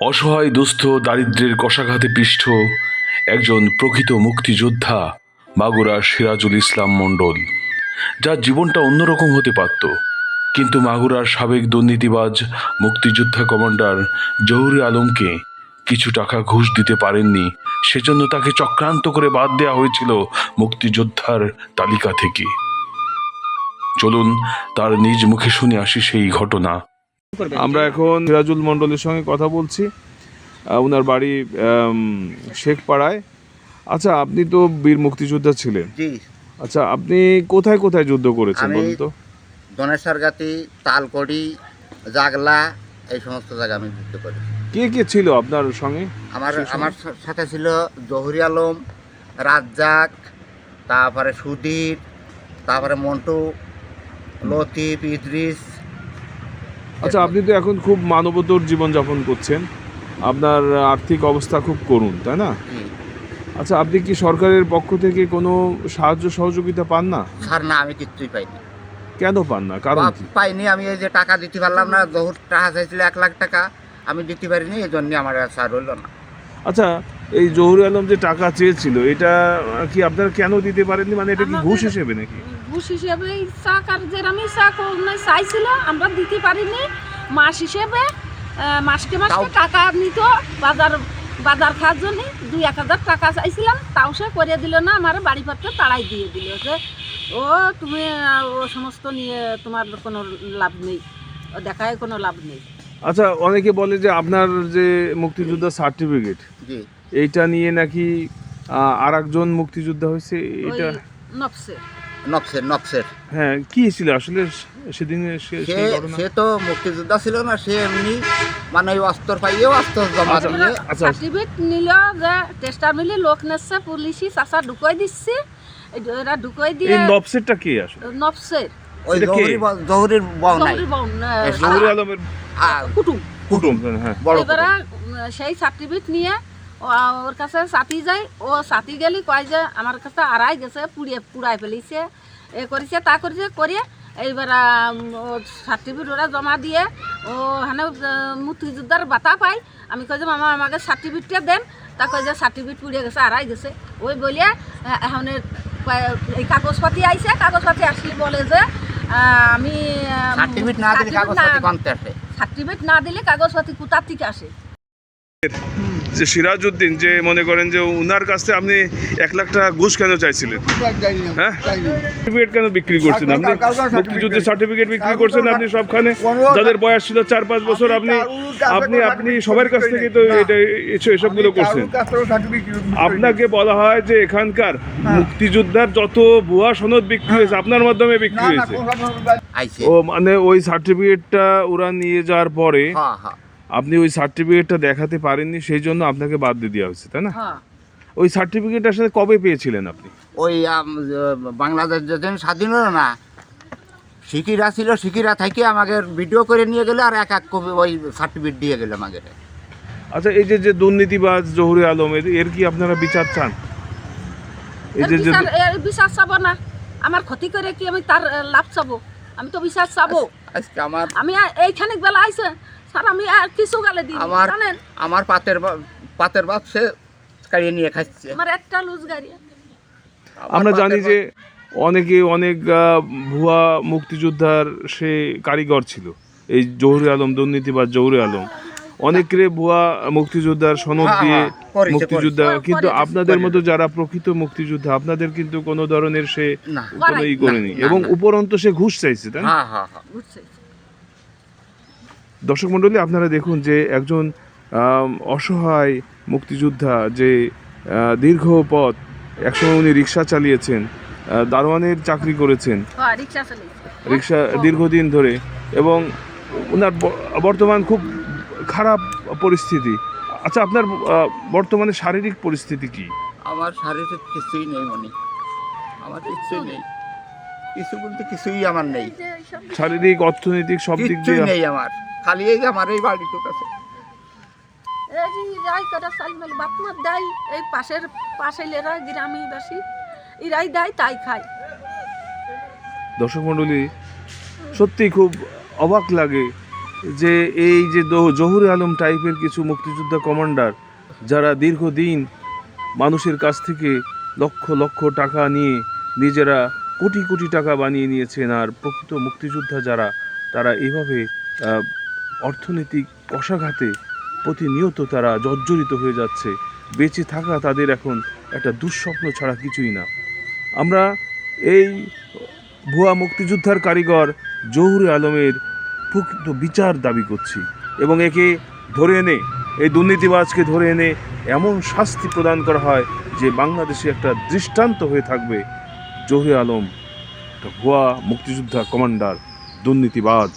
অসহায়, দুস্থ দারিদ্র্যের কষাঘাতে পৃষ্ঠ একজন প্রকৃত মুক্তিযোদ্ধা মাগুরা সিরাজুল ইসলাম মণ্ডল, যার জীবনটা অন্যরকম হতে পারত। কিন্তু মাগুরার সাবেক দুর্নীতিবাজ মুক্তিযোদ্ধা কমান্ডার জহুরি আলমকে কিছু টাকা ঘুষ দিতে পারেননি, সেজন্য তাকে চক্রান্ত করে বাদ দেওয়া হয়েছিল মুক্তিযোদ্ধার তালিকা থেকে। চলুন তার নিজ মুখে শুনে আসি সেই ঘটনা। আমরা এখন সিরাজুল মণ্ডলের সঙ্গে কথা বলছি ওনার বাড়ি শেখপাড়ায়। আচ্ছা আপনি তো বীর মুক্তিযোদ্ধা ছিলেন। জি। আচ্ছা আপনি কোথায় কোথায় যুদ্ধ করেছেন বলুন তো? দনেশ্বরগাতি তালকড়ি জাগলা এই সমস্ত জায়গা আমি যুদ্ধ করি কে কে ছিল আপনার সঙ্গে? আমার আমার সা- সাথে ছিল জহুরি আলম রাজ্জাক তারপরে সুধীর তারপরে মন্টু লতিফ ইদ্রিস আচ্ছা আপনি তো এখন খুব মানবতর জীবনযাপন করছেন। আপনার আর্থিক অবস্থা খুব করুণ তাই না? আচ্ছা আপনি কি সরকারের পক্ষ থেকে কোনো সাহায্য সহযোগিতা পান না? স্যার না আমি কিচ্ছুই পাইনি কেন পান না? কারণ কি? পাইনি আমি এই যে টাকা দিতে পারলাম না জহুর টাকা চাইছিল এক লাখ টাকা। আমি দিতে পারিনি এই জন্য আমার আর স্যার হইল না। আচ্ছা এই জহুরি আলম যে টাকা চেয়েছিল এটা কি আপনারা কেন দিতে পারেননি? মানে এটা কি ঘুষ হিসেবে নাকি? ঘুষ হিসেবে এই চাক আর যেরামি চাক ওনার চাইছিল আমরা দিতে পারিনি। মাস হিসেবে মাসকে মাসকে টাকা নিত বাজার বাজার খাওয়ার জন্য দুই এক হাজার টাকা চাইছিলাম তাও সে করে দিল না আমার বাড়ি বাড়িপত্র তাড়াই দিয়ে দিল যে ও তুমি ও সমস্ত নিয়ে তোমার কোনো লাভ নেই ও দেখায় কোনো লাভ নেই। আচ্ছা অনেকে বলে যে আপনার যে মুক্তিযোদ্ধা সার্টিফিকেট জি। এইটা নিয়ে নাকি আর একজন মুক্তিযোদ্ধা হয়েছে এটা নফসে। নকশের নকশের হ্যাঁ কি ছিল আসলে সেদিন সে সেই তো মুক্তিযোদ্ধা ছিল না সে এমনি মানে ওই অস্ত্র পাইয়ে অস্ত্র জমা আচ্ছা, দিয়ে আচ্ছা। সার্টিফিকেট নিল যে টেস্টার মিলি লোক নেছে পুলিশি চাচা ঢুকাই দিচ্ছে এরা ঢুকাই দিয়ে এই নবসেটটা কে আসলে? নফসের। ওই জহুরির বউ নাই। জহুরি আলমের কুটুম। কুটুম হ্যাঁ। বড় সেই সার্টিফিকেট নিয়ে ওর কাছে সাথী যায় ও সাথী গেলি কয় যে আমার কাছে আড়াই গেছে পুড়িয়ে পুড়াই ফেলিছে এ করেছে তা করেছে করে এইবার সার্টিফিকেট ওরা জমা দিয়ে ও হানে মুক্তিযোদ্ধার বাতা পাই। আমি কই যে মামা আমাকে সার্টিফিকেটটা দেন। তা কই যে সার্টিফিকেট পুড়িয়ে গেছে আড়াই গেছে। ওই বলিয়া এখন এই কাগজপাতি আইছে কাগজপাতি আসলে বলে যে আমি সার্টিফিকেট না দিলে কাগজপাতি না- কমতে আসে? সার্টিফিকেট না দিলে কাগজপাতি কোথার থেকে আসে? যে সিরাজউদ্দিন যে মনে করেন যে উনার কাছ থেকে আপনি এক লাখ টাকা ঘুষ কেন চাইছিলেন? হ্যাঁ? সার্টিফিকেট কেন বিক্রি করছেন আপনি? মুক্তিযুদ্ধের সার্টিফিকেট বিক্রি করছেন আপনি সবখানে? যাদের বয়স ছিল চার পাঁচ বছর আপনি আপনি আপনি সবার কাছ থেকে তো এটা এসব- এসবগুলো করছেন। আপনাকে বলা হয় যে এখানকার মুক্তিযোদ্ধার যত ভুয়া সনদ বিক্রি হয়েছে আপনার মাধ্যমে বিক্রি হয়েছে। ও মানে ওই সার্টিফিকেটটা ওরা নিয়ে যাওয়ার পরে হ্যাঁ হ্যাঁ। আপনি ওই সার্টিফিকেটটা দেখাতে পারেননি সেই জন্য আপনাকে বাদ দিয়ে দেওয়া হয়েছে তাই না? হ্যাঁ। ওই সার্টিফিকেট আসলে কবে পেয়েছিলেন আপনি? ওই বাংলাদেশ যেদিন স্বাধীন হলো না শিকিরা ছিল শিকিরা থেকে আমাকে ভিডিও করে নিয়ে গেলে আর এক এক কপি ওই সার্টিফিকেট দিয়ে গেলে আমাকে। আচ্ছা এই যে যে দুর্নীতিবাজ জহুরি আলম এর- কি আপনারা বিচার চান? এই যে যে বিচার- চাবো না। আমার ক্ষতি করে কি আমি তার লাভ চাবো? আমি তো বিচার চাবো। আজকে আমার আমি এইখানে বেলা আইছে স্যার আমি আর কিছু গালে দিই আমার জানেন? আমার পাতের পাতের বাপ সে কাড়িয়ে নিয়ে খাচ্ছে। আমার একটা লুজ গাড়ি। আমরা জানি যে অনেকে অনেক আহ, ভুয়া মুক্তিযোদ্ধার সে কারিগর ছিল। এই জহুরি আলম দুর্নীতিবাজ জহুরি আলম। অনেকের ভুয়া মুক্তিযোদ্ধার সনদ হ্যাঁ, দিয়ে হ্যাঁ। মুক্তিযোদ্ধা কিন্তু আপনাদের মতো যারা প্রকৃত মুক্তিযোদ্ধা আপনাদের কিন্তু কোনো ধরনের সে কোনো ই করেনি। এবং। উপরন্ত সে ঘুষ চাইছে তাই না হ্যাঁ হ্যাঁ হ্যাঁ বুঝছে দর্শক মণ্ডলী আপনারা দেখুন যে একজন অসহায় মুক্তিযোদ্ধা যে দীর্ঘ পথ একসময় উনি রিক্সা চালিয়েছেন দারোয়ানের চাকরি করেছেন। হ্যাঁ রিক্সা দীর্ঘদিন ধরে এবং ওনার বর্তমান খুব খারাপ পরিস্থিতি। আচ্ছা আপনার বর্তমানে শারীরিক পরিস্থিতি কি? আমার শারীরিক কিছুই নেই মনে। আমার কিছুই নেই। কিছু বলতে কিছুই আমার নেই। শারীরিক অর্থনৈতিক সব দিক দিয়ে নেই আমার। খালি এই যে আমার এই বাড়িটুক আছে। এই যে রাই কটা চাল মেল বাপ মা দেয় এই পাশের পাশের এরা গ্রামী বাসী দেয় তাই খায়। দর্শক মণ্ডলী সত্যি খুব অবাক লাগে যে এই যে জহুর আলম টাইপের কিছু মুক্তিযোদ্ধা কমান্ডার যারা দীর্ঘদিন মানুষের কাছ থেকে লক্ষ লক্ষ টাকা নিয়ে নিজেরা কোটি কোটি টাকা বানিয়ে নিয়েছেন আর প্রকৃত মুক্তিযোদ্ধা যারা, তারা এভাবে অর্থনৈতিক কষাঘাতে প্রতিনিয়ত তারা জর্জরিত হয়ে যাচ্ছে। বেঁচে থাকা তাদের এখন একটা দুঃস্বপ্ন ছাড়া কিছুই না। আমরা এই ভুয়া মুক্তিযোদ্ধার কারিগর জহুর আলমের প্রকৃত বিচার দাবি করছি এবং একে ধরে এনে, এই দুর্নীতিবাজকে ধরে এনে এমন শাস্তি প্রদান করা হয় যে বাংলাদেশে একটা দৃষ্টান্ত হয়ে থাকবে জহুর আলম একটা ভুয়া মুক্তিযোদ্ধা কমান্ডার দুর্নীতিবাজ।